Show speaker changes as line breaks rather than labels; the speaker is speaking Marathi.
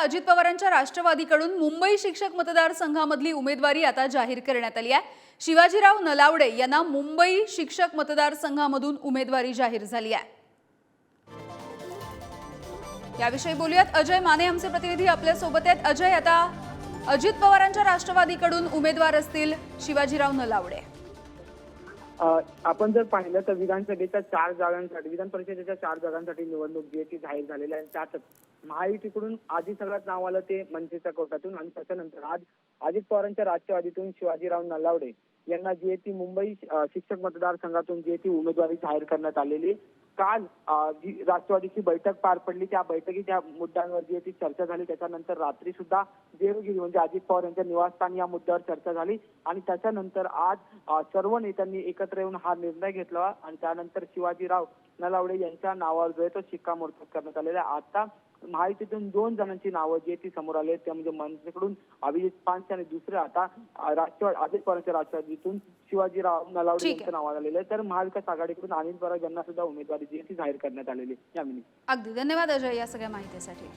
अजित पवारांच्या राष्ट्रवादीकडून मुंबई शिक्षक मतदारसंघामधली उमेदवारी आता जाहीर करण्यात आली आहे. शिवाजीराव नलावडे यांना मुंबई शिक्षक मतदारसंघामधून उमेदवारी जाहीर झाली आहे. याविषयी बोलूयात. अजय माने आमचे प्रतिनिधी आपल्यासोबत आहेत. अजय आता अजित पवारांच्या राष्ट्रवादीकडून उमेदवार असतील शिवाजीराव नलावडे.
आपण जर पाहिलं तर विधानसभेच्या चार जागांसाठी विधान परिषदेच्या चार जागांसाठी निवडणूक जी आहे ती जाहीर झालेली आहे. त्यातच महायुतीकडून आधी सगळ्यात नाव आलं ते मनसेच्या कोर्टातून आणि त्याच्यानंतर आज अजित पवारांच्या राष्ट्रवादीतून शिवाजीराव नलावडे यांना जी आहे ती मुंबई शिक्षक मतदारसंघातून जी आहे ती उमेदवारी जाहीर करण्यात आलेली. काल जी राष्ट्रवादीची बैठक पार पडली त्या बैठकीत या मुद्द्यांवर जी ती चर्चा झाली त्याच्यानंतर रात्री सुद्धा देवगिरी म्हणजे अजित पवार यांच्या निवासस्थानी या मुद्द्यावर चर्चा झाली. आणि त्याच्यानंतर आज सर्व नेत्यांनी एकत्र येऊन हा निर्णय घेतला. आणि त्यानंतर शिवाजीराव नलावडे यांच्या नावावर जो आहे तो शिक्कामोर्तब करण्यात आलेला आहे. आता महायुतीतून दोन जणांची नावं जी ती समोर आली आहेत. त्या म्हणजे मनसेकडून अभिजित पानसे आणि दुसरे आता राष्ट्रवादी अजित पवारांच्या राष्ट्रवादीतून शिवाजीराव नलावडे. यांचं नाव आलेलं आहे. तर महाविकास आघाडीकडून अनिल पराग यांना सुद्धा उमेदवारी जी आहे ती जाहीर करण्यात आलेली यामिनी
अगदी. धन्यवाद अजय या सगळ्या माहितीसाठी.